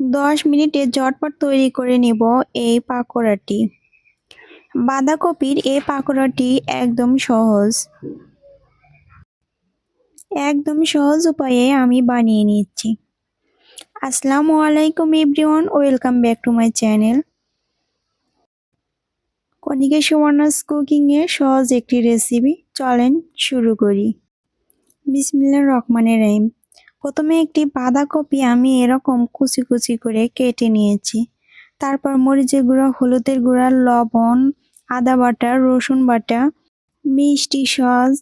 দশ মিনিটে ঝটপট তৈরি করে নিব এই পাকোড়াটি। বাঁধাকপির এই পাকোড়াটি একদম সহজ। একদম সহজ উপায়ে আমি বানিয়ে নিচ্ছি। আসসালামু আলাইকুম everyone, welcome back to my channel. Konika Subarna's কুকিংয়ের সহজ একটি রেসিপি, চলেন শুরু করি। বিসমিল্লা রহমানের রাহিম। প্রথমে একটি বাঁধাকপি আমি এরকম কুচি কুচি করে কেটে নিয়েছি। তারপর মরিচের গুঁড়া, হলুদের গুঁড়া, লবণ, আদা বাটা, রসুন বাটা, মিষ্টি সস,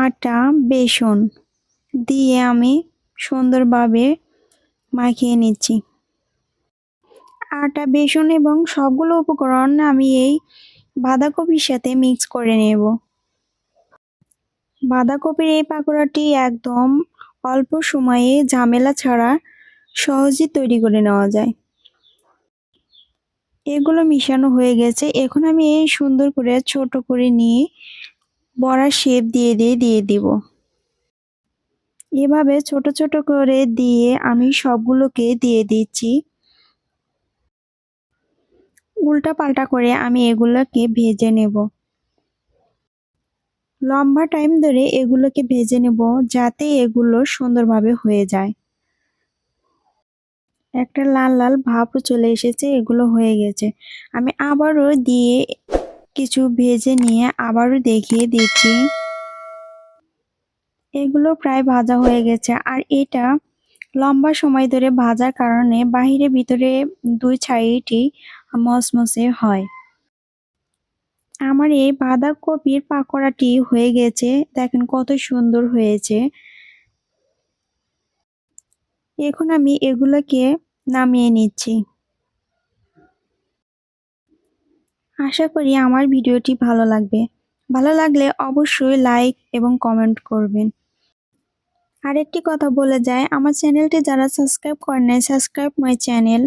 আটা, বেসন দিয়ে আমি সুন্দরভাবে মাখিয়ে নিচ্ছি। আটা, বেসন এবং সবগুলো উপকরণ আমি এই বাঁধাকপির সাথে মিক্স করে নেব। বাঁধাকপির এই পাকোড়াটি একদম অল্প সময়ে ঝামেলা ছাড়া সহজেই তৈরি করে নেওয়া যায়। এগুলো মিশানো হয়ে গেছে। এখন আমি এই সুন্দর করে ছোট করে নিয়ে বড়া শেপ দিয়ে দিয়ে দিয়ে দিব। এভাবে ছোট ছোট করে দিয়ে আমি সবগুলোকে দিয়ে দিচ্ছি। উল্টা পাল্টা করে আমি এগুলোকে ভেজে নেব। লম্বা টাইম ধরে এগুলোকে ভেজে নেব যাতে এগুলো সুন্দরভাবে হয়ে যায়। একটা লাল লাল ভাবও চলে এসেছে, এগুলো হয়ে গেছে। আমি আবারও দিয়ে কিছু ভেজে নিয়ে আবারও দেখিয়ে দিচ্ছি। এগুলো প্রায় ভাজা হয়ে গেছে আর এটা লম্বা সময় ধরে ভাজার কারণে বাহিরে ভিতরে দুই সাইডই মসমসে হয়। আমার এই বাঁধাকপির পাকোড়াটি হয়ে গেছে। দেখেন কত সুন্দর হয়েছে। এখন আমি এগুলোকে নামিয়ে নিচ্ছি। আশা করি আমার ভিডিওটি ভালো লাগবে। ভালো লাগলে অবশ্যই লাইক এবং কমেন্ট করবেন। আরেকটি কথা বলে যায়, আমার চ্যানেলটি যারা সাবস্ক্রাইব করেন নাই, সাবস্ক্রাইব মাই চ্যানেল।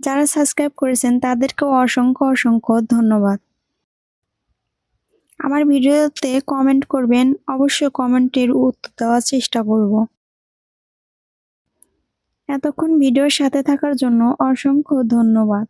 যারা সাবস্ক্রাইব করেছেন তাদেরকেও অসংখ্য অসংখ্য ধন্যবাদ। আমার ভিডিওতে কমেন্ট করবেন। অবশ্যই কমেন্টের উত্তর দেওয়ার চেষ্টা করব। এতক্ষণ ভিডিওর সাথে থাকার জন্য অসংখ্য ধন্যবাদ।